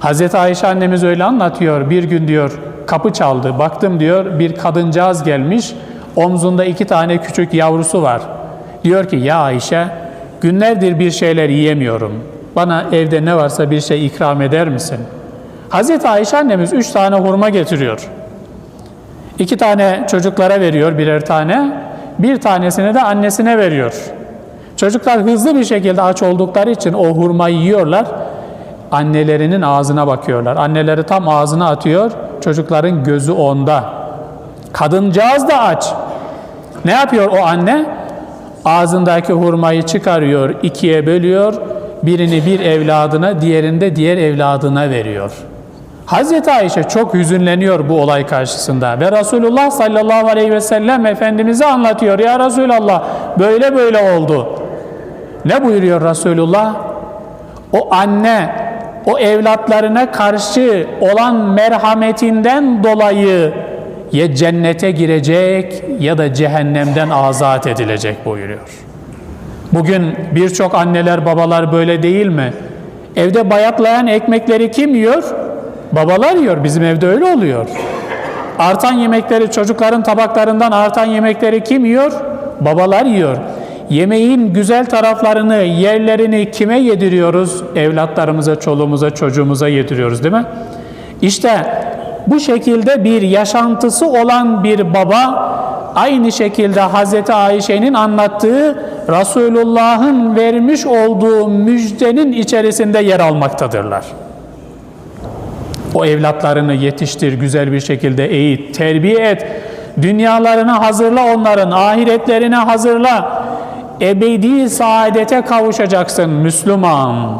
Hazreti Ayşe annemiz öyle anlatıyor. Bir gün diyor kapı çaldı. Baktım diyor bir kadıncağız gelmiş. Omzunda iki tane küçük yavrusu var. Diyor ki ya Ayşe günlerdir bir şeyler yiyemiyorum. Bana evde ne varsa bir şey ikram eder misin? Hazreti Ayşe annemiz üç tane hurma getiriyor. İki tane çocuklara veriyor birer tane. Bir tanesini de annesine veriyor. Çocuklar hızlı bir şekilde aç oldukları için o hurmayı yiyorlar. Annelerinin ağzına bakıyorlar. Anneleri tam ağzına atıyor. Çocukların gözü onda. Kadıncağız da aç. Ne yapıyor o anne? Ağzındaki hurmayı çıkarıyor, ikiye bölüyor. Birini bir evladına, diğerini de diğer evladına veriyor. Hazreti Ayşe çok hüzünleniyor bu olay karşısında ve Resulullah sallallahu aleyhi ve sellem Efendimiz'e anlatıyor. Ya Resulallah böyle böyle oldu. Ne buyuruyor Resulullah? O anne o evlatlarına karşı olan merhametinden dolayı ya cennete girecek ya da cehennemden azat edilecek buyuruyor. Bugün birçok anneler babalar böyle değil mi? Evde bayatlayan ekmekleri kim yiyor? Babalar yiyor. Bizim evde öyle oluyor. Artan yemekleri çocukların tabaklarından artan yemekleri kim yiyor? Babalar yiyor. Yemeğin güzel taraflarını, yerlerini kime yediriyoruz? Evlatlarımıza, çoluğumuza, çocuğumuza yediriyoruz değil mi? İşte bu şekilde bir yaşantısı olan bir baba aynı şekilde Hazreti Ayşe'nin anlattığı Resulullah'ın vermiş olduğu müjdenin içerisinde yer almaktadırlar. O evlatlarını yetiştir, güzel bir şekilde eğit, terbiye et. Dünyalarını hazırla onların, ahiretlerine hazırla. Ebedi saadete kavuşacaksın Müslüman.